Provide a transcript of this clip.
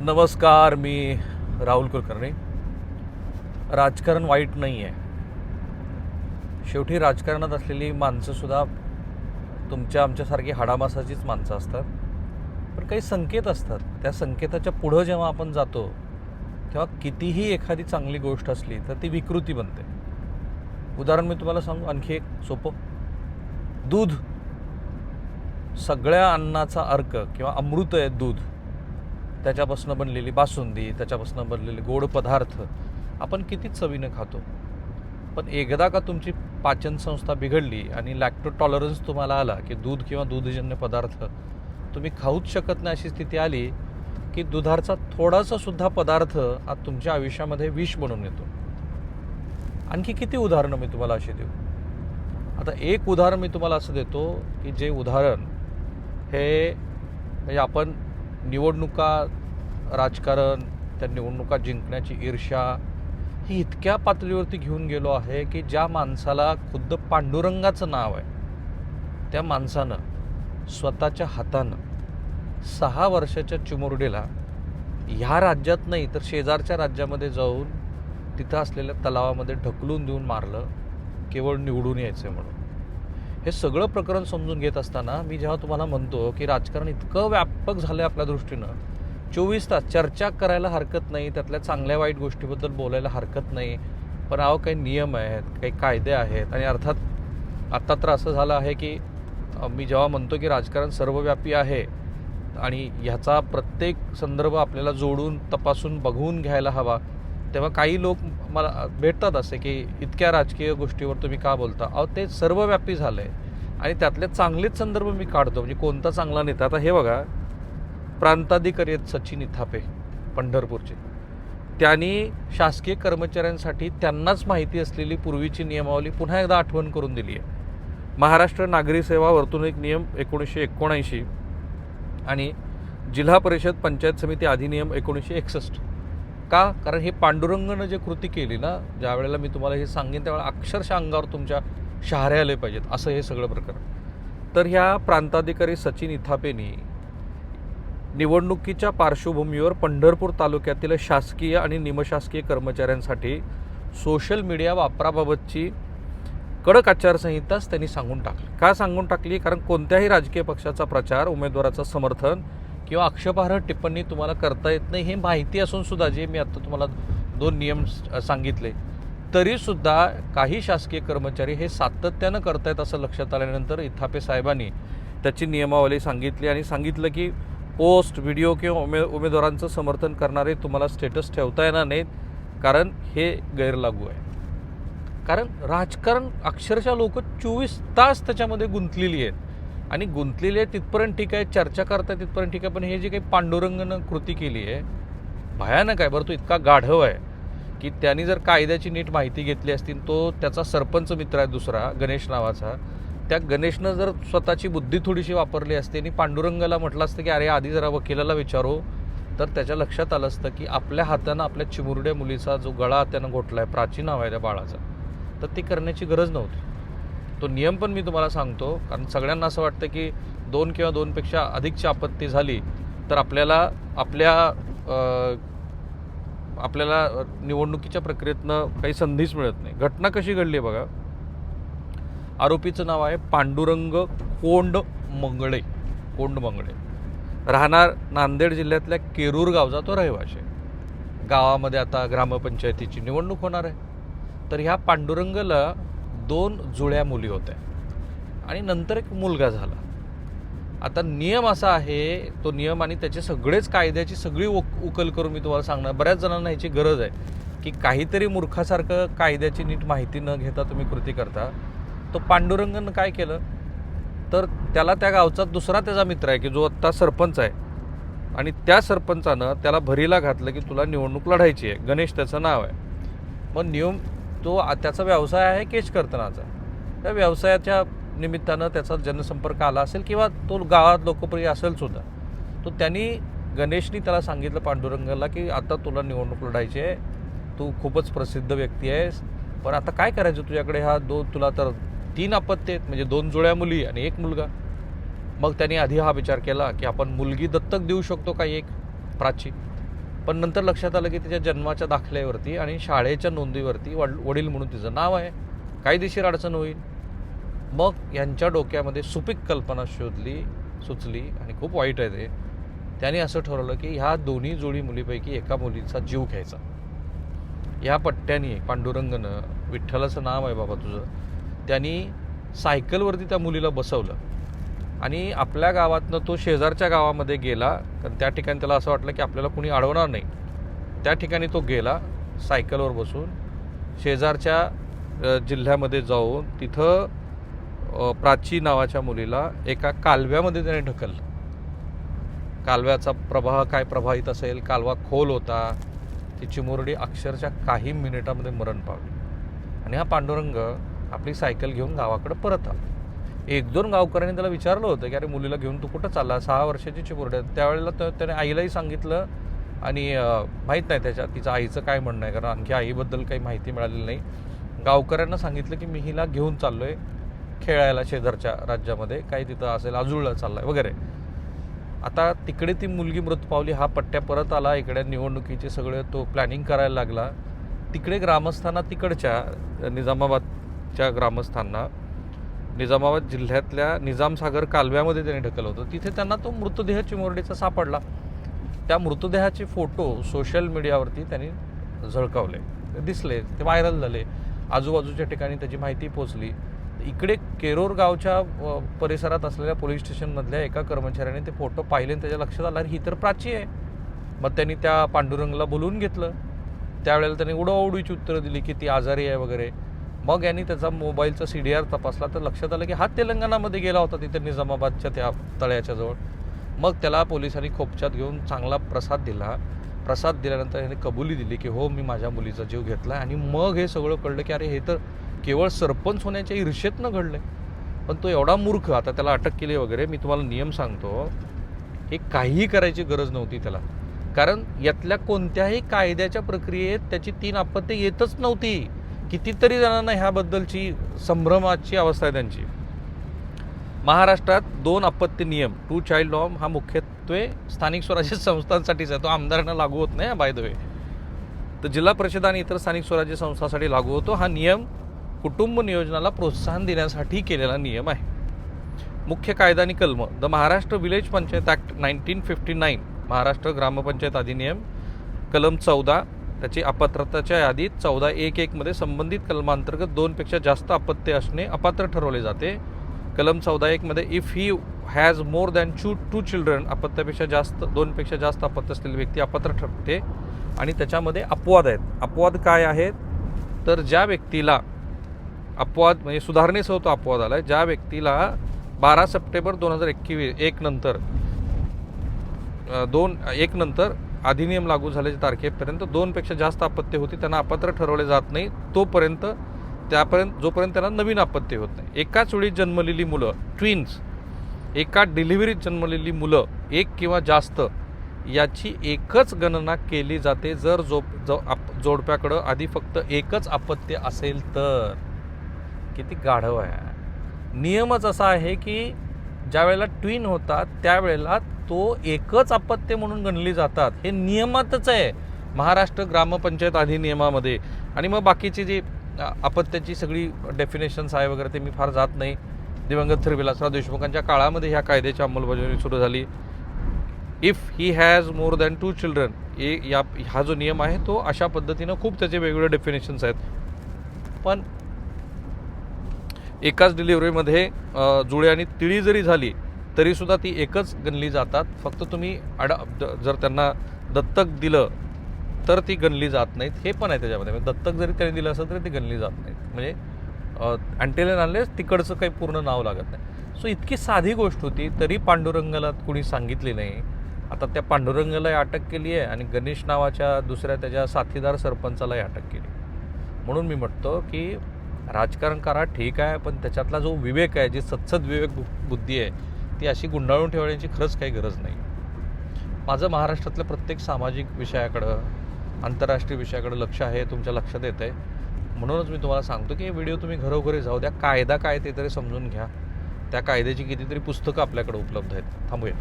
नमस्कार मी राहुल कुलकर्णी. राजकारण वाईट नाही आहे. शेवटी राजकारणात असलेली माणसंसुद्धा तुमच्या आमच्यासारखी हाडामासाचीच माणसं असतात. पण काही संकेत असतात. त्या संकेताच्या पुढं जेव्हा आपण जातो तेव्हा कितीही एखादी चांगली गोष्ट असली तर ती विकृती बनते. उदाहरण मी तुम्हाला सांगू आणखी एक सोपं. दूध. सगळ्या अन्नाचा अर्क किंवा अमृत आहे दूध. त्याच्यापासून बनलेली बासुंदी त्याच्यापासून बनलेले गोड पदार्थ आपण किती चवीनं खातो. पण एकदा का तुमची पाचन संस्था बिघडली आणि लॅक्टो टॉलरन्स तुम्हाला आला की दूध किंवा दूधजन्य पदार्थ तुम्ही खाऊच शकत नाही अशी स्थिती आली की दुधारचा थोडासा सुद्धा पदार्थ आज तुमच्या आयुष्यामध्ये विष बनून येतो. आणखी किती उदाहरणं मी तुम्हाला अशी देऊ? आता एक उदाहरण मी तुम्हाला असं देतो की जे उदाहरण हे म्हणजे आपण निवडणुका राजकारण त्या निवडणुका जिंकण्याची ईर्ष्या ही इतक्या पातळीवरती घेऊन गेलो आहे की ज्या माणसाला खुद्द पांडुरंगाचं नाव आहे त्या माणसानं स्वतःच्या हातानं सहा वर्षाच्या चिमुरडीला ह्या राज्यात नाही तर शेजारच्या राज्यामध्ये जाऊन तिथं असलेल्या तलावामध्ये ढकलून देऊन मारलं केवळ निवडून यायचं म्हणून. हे सगळं प्रकरण समजून घेत असताना मी जेव्हा तुम्हाला म्हणतो की राजकारण इतकं व्यापक झालं आहे आपल्या दृष्टीनं चोवीस तास चर्चा करायला हरकत नाही त्यातल्या चांगल्या वाईट गोष्टीबद्दल बोलायला हरकत नाही पण अहो काही नियम आहेत काही कायदे आहेत आणि अर्थात आत्ता तर असं झालं आहे की मी जेव्हा म्हणतो की राजकारण सर्वव्यापी आहे आणि ह्याचा प्रत्येक संदर्भ आपल्याला जोडून तपासून बघून घ्यायला हवा तेव्हा काही लोक मला भेटतात असे की इतक्या राजकीय गोष्टीवर तुम्ही का बोलता? अहो ते सर्वव्यापी झालं आहे आणि त्यातले चांगलेच संदर्भ मी काढतो. म्हणजे कोणता चांगला नेता? आता हे बघा प्रांताधिकारी आहेत सचिन इथापे पंढरपूरचे. त्यांनी शासकीय कर्मचाऱ्यांसाठी त्यांनाच माहिती असलेली पूर्वीची नियमावली पुन्हा एकदा आठवण करून दिली आहे. महाराष्ट्र नागरी सेवा वर्तणूक नियम एकोणीसशे एकोणऐंशी आणि जिल्हा परिषद पंचायत समिती अधिनियम एकोणीसशे एकसष्ट. का? कारण हे पांडुरंगनं जे कृती केली ना ज्या वेळेला मी तुम्हाला हे सांगेन त्यावेळेला अक्षरशः अंगावर तुमच्या शहारे आले पाहिजेत असं हे सगळं प्रकरण. तर ह्या प्रांताधिकारी सचिन इथापेनी निवडणुकीच्या पार्श्वभूमीवर पंढरपूर तालुक्यातील शासकीय आणि निमशासकीय कर्मचाऱ्यांसाठी सोशल मीडिया वापराबाबतची कडक आचारसंहिताच त्यांनी सांगून टाकली. का सांगून टाकली? कारण कोणत्याही राजकीय पक्षाचा प्रचार उमेदवाराचं समर्थन किंवा आक्षेपार्ह टिप्पणी तुम्हाला करता येत नाही हे माहिती असून सुद्धा जे मी आता तुम्हाला दोन नियम सांगितले तरीसुद्धा काही शासकीय कर्मचारी हे सातत्यानं करतायत असं लक्षात आल्यानंतर इथापे साहेबांनी त्याची नियमावली सांगितली आणि सांगितलं की पोस्ट व्हिडिओ किंवा उमे उमेदवारांचं समर्थन करणारे तुम्हाला स्टेटस ठेवता येणार नाहीत कारण हे गैरलागू आहे. कारण राजकारण अक्षरशः लोक चोवीस तास त्याच्यामध्ये गुंतलेली आहेत. आणि गुंतलेली आहे तिथपर्यंत ठीक आहे चर्चा करताय तिथपर्यंत ठीक आहे पण हे जे काही पांडुरंगनं कृती केली आहे भयानक आहे बरं तो इतका गाढव आहे की त्यांनी जर कायद्याची नीट माहिती घेतली असती तो त्याचा सरपंच मित्र आहे दुसरा गणेश नावाचा त्या गणेशनं जर स्वतःची बुद्धी थोडीशी वापरली असती आणि पांडुरंगाला म्हटलं असतं की अरे आधी जरा वकिलाला विचारू तर त्याच्या लक्षात आलं असतं की आपल्या हातानं आपल्या चिमुरड्या मुलीचा जो गळा त्यानं घोटला आहे प्राचीन नाव आहे त्या बाळाचा तर ती करण्याची गरज नव्हती. तो नियम पण मी तुम्हाला सांगतो. कारण सगळ्यांना असं वाटतं की दोन किंवा दोनपेक्षा अधिकची आपत्ती झाली तर आपल्याला आपल्या आपल्याला निवडणुकीच्या प्रक्रियेतनं काही संधीच मिळत नाही. घटना कशी घडली आहे बघा. आरोपीचं नाव आहे पांडुरंग कोंड मंगळे. कोंड मंगळे. राहणार नांदेड जिल्ह्यातल्या केरूर गावचा तो रहिवाशी गावामध्ये आता ग्रामपंचायतीची निवडणूक होणार आहे. तर ह्या पांडुरंगला दोन जुळ्या मुली होत्या. आणि नंतर एक मुलगा झाला. आता नियम असा आहे तो नियम आणि त्याचे सगळेच कायद्याची सगळी उक उकल करून मी तुम्हाला सांगणार. बऱ्याच जणांना ह्याची गरज आहे की काहीतरी मूर्खासारखं कायद्याची नीट माहिती न घेता तुम्ही कृती करता. तो पांडुरंगनं काय केलं? तर त्याला त्या गावचा दुसरा त्याचा मित्र आहे की जो आत्ता सरपंच आहे. आणि त्या सरपंचानं त्याला भरीला घातलं की तुला निवडणूक लढायची आहे. गणेश त्याचं नाव आहे. मग नियम तो आ- त्याचा व्यवसाय आहे केश कर्तनाचा. त्या व्यवसायाच्या निमित्तानं त्याचा जनसंपर्क आला असेल किंवा तो गावात लोकप्रिय असेल सुद्धा तो त्यांनी गणेशनी त्याला सांगितलं पांडुरंगाला की आता तुला निवडणूक लढायची आहे तू खूपच प्रसिद्ध व्यक्ती आहेस पण आता काय करायचं तुझ्याकडे? हा दोन तुला तर तीन अपत्य आहेत म्हणजे दोन जुळ्या मुली आणि एक मुलगा. मग त्यांनी आधी हा विचार केला की आपण मुलगी दत्तक देऊ शकतो का एक प्राची? पण नंतर लक्षात आलं की तिच्या जन्माच्या दाखल्यावरती आणि शाळेच्या नोंदीवरती वड वडील म्हणून तिचं नाव आहे. कायदेशीर अडचण होईल. मग यांच्या डोक्यामध्ये सुपीक कल्पना शोधली सुचली आणि खूप वाईट आहे ते. त्यांनी असं ठरवलं की ह्या दोन्ही जोडी मुलीपैकी एका मुलीचा जीव घ्यायचा. ह्या पट्ट्यानी पांडुरंगनं विठ्ठलाचं नाव आहे बाबा तुझं त्यांनी सायकलवरती त्या मुलीला बसवलं. आणि आपल्या गावातनं तो शेजारच्या गावामध्ये गेला कारण त्या ठिकाणी त्याला असं वाटलं की आपल्याला कुणी अडवणार नाही. त्या ठिकाणी तो गेला सायकलवर बसून शेजारच्या जिल्ह्यामध्ये जाऊन तिथं प्राची नावाच्या मुलीला एका कालव्यामध्ये त्याने ढकललं. कालव्याचा प्रवाह काय प्रभावित असेल कालवा खोल होता ती चिमुरडी अक्षरशः काही मिनिटामध्ये मरण पावली. आणि हा पांडुरंग आपली सायकल घेऊन गावाकडे परत आला. एक दोन गावकऱ्यांनी त्याला विचारलं होतं की अरे मुलीला घेऊन तू कुठं चालला? सहा वर्षाची चिमुरडी आहे. त्यावेळेला तर त्याने आईलाही सांगितलं आणि माहीत नाही त्याच्या तिचं आईचं काय म्हणणं आहे. कारण आणखी आईबद्दल काही माहिती मिळालेली नाही. गावकऱ्यांना सांगितलं की मी हिला घेऊन चाललो आहे खेळायला शेजारच्या राज्यामध्ये. काही तिथं असेल आजूळला चाललाय वगैरे. आता तिकडे ती मुलगी मृत पावली हा पट्ट्या परत आला. इकडे निवडणुकीचे सगळे तो प्लॅनिंग करायला लागला. तिकडे ग्रामस्थांना तिकडच्या निजामाबादच्या ग्रामस्थांना निजामाबाद जिल्ह्यातल्या निजामसागर कालव्यामध्ये त्यांनी ढकललं होतं. तिथे त्यांना तो मृतदेह चिमुरडीचा सापडला. त्या मृतदेहाचे फोटो सोशल मीडियावरती त्यांनी झळकावले. दिसले ते व्हायरल झाले. आजूबाजूच्या ठिकाणी त्याची माहिती पोचली इकडे केरोर गावच्या परिसरात असलेल्या पोलीस स्टेशनमधल्या एका कर्मचाऱ्याने ते फोटो पाहिले आणि त्याच्या लक्षात आलं ही तर प्राची आहे. मग त्यांनी त्या पांडुरंगला बोलवून घेतलं. त्यावेळेला त्यांनी उडवाउडीची उत्तरं दिली की ती आजारी आहे वगैरे. मग यांनी त्याचा मोबाईलचा सी डी आर तपासला. तर लक्षात आलं की हा तेलंगणामध्ये गेला होता तिथे निजामाबादच्या त्या तळ्याच्या जवळ. मग त्याला पोलिसांनी खोपच्यात घेऊन चांगला प्रसाद दिला. प्रसाद दिल्यानंतर याने कबुली दिली की हो मी माझ्या मुलीचा जीव घेतला आणि मग हे सगळं कळलं की अरे हे तर केवळ सरपंच होण्याच्या ईर्षेतनं घडलंय. पण तो एवढा मूर्ख आता त्याला अटक केली वगैरे मी तुम्हाला नियम सांगतो हे काहीही करायची गरज नव्हती त्याला. कारण यातल्या कोणत्याही कायद्याच्या प्रक्रियेत त्याची तीन आपत्ती येतच नव्हती. कितीतरी जणांना ह्याबद्दलची संभ्रमाची अवस्था आहे त्यांची. महाराष्ट्रात दोन आपत्ती नियम टू चाइल्ड लॉ हा मुख्यत्वे स्थानिक स्वराज्य संस्थांसाठीच आहे. तो आमदारांना लागू होत नाही बाय द वे तर जिल्हा परिषद आणि इतर स्थानिक स्वराज्य संस्थांसाठी लागू होतो. हा नियम कुटुंब नियोजनाला प्रोत्साहन देण्यासाठी केलेला नियम आहे. मुख्य कायदा आणि कलम the Maharashtra village panchayat act nineteen fifty nine Maharashtra ग्रामपंचायत अधिनियम कलम चौदा त्याची अपात्रताच्या यादीत चौदा एक एकमध्ये संबंधित कलमांतर्गत दोनपेक्षा जास्त अपत्य असणे अपात्र ठरवले जाते. कलम चौदा एकमध्ये if he has more than two two children अपत्यापेक्षा जास्त दोनपेक्षा जास्त अपत्य असलेली व्यक्ती अपात्र ठरते. आणि त्याच्यामध्ये अपवाद आहेत. अपवाद काय आहेत? तर ज्या व्यक्तीला अपवाद म्हणजे सुधारणेसह तो अपवाद आला आहे ज्या व्यक्तीला बारा सप्टेंबर दोन हजार एकवीस एक नंतर दोन एक नंतर अधिनियम लागू झाल्याच्या तारखेपर्यंत दोनपेक्षा जास्त अपत्य होती त्यांना अपात्र ठरवले जात नाही. तोपर्यंत त्यापर्यंत जोपर्यंत त्यांना नवीन अपत्य होत नाही. एकाच वेळी जन्मलेली मुलं ट्विन्स एका डिलिव्हरीत जन्मलेली मुलं एक किंवा जास्त याची एकच गणना केली जाते. जर जो जो आप जोडप्याकडं आधी फक्त एकच आपत्ती असेल तर. किती गाढव आहे. नियमच असा आहे की ज्या वेळेला ट्विन होतात त्यावेळेला तो एकच अपत्य म्हणून गणली जातात हे नियमातच आहे. महाराष्ट्र ग्रामपंचायत अधिनियमामध्ये. आणि मग बाकीची जी अपत्याची सगळी डेफिनेशन्स आहे वगैरे ते मी फार जात नाही. दिवंगत थर विलासराव देशमुखांच्या काळामध्ये ह्या कायद्याची अंमलबजावणी सुरू झाली. If he has more than two children ए या हा जो नियम आहे तो अशा पद्धतीनं खूप त्याचे वेगवेगळे डेफिनेशन्स आहेत. पण एकाच डिलिव्हरीमध्ये जुळे आणि तिळी जरी झाली तरीसुद्धा ती एकच गणली जातात. फक्त तुम्ही अडा जर त्यांना दत्तक दिलं तर ती गणली जात नाहीत. हे पण आहे त्याच्यामध्ये. म्हणजे दत्तक जरी त्यांनी दिलं असेल तरी ती गणली जात नाहीत. म्हणजे अँटेलियन आणले तिकडचं काही पूर्ण नाव लागत नाही. सो इतकी साधी गोष्ट होती तरी पांडुरंगाला कुणी सांगितली नाही. आता त्या पांडुरंगालाही अटक केली आहे आणि गणेश नावाच्या दुसऱ्या त्याच्या साथीदार सरपंचालाही अटक केली. म्हणून मी म्हणतो की राजकारण करा ठीक आहे पण त्याच्यातला जो विवेक आहे जी सत्सद विवेक बु- बुद्धी आहे ती अशी गुंडाळून ठेवण्याची खरंच काही गरज नाही. माझं महाराष्ट्रातल्या प्रत्येक सामाजिक विषयाकडं आंतरराष्ट्रीय विषयाकडं लक्ष आहे तुमच्या लक्षात येत आहे म्हणूनच मी तुम्हाला सांगतो की हे व्हिडिओ तुम्ही घरोघरी जाऊ द्या. कायदा काय ते तरी समजून घ्या. त्या कायद्याची कितीतरी पुस्तकं आपल्याकडे उपलब्ध आहेत. थांबूया.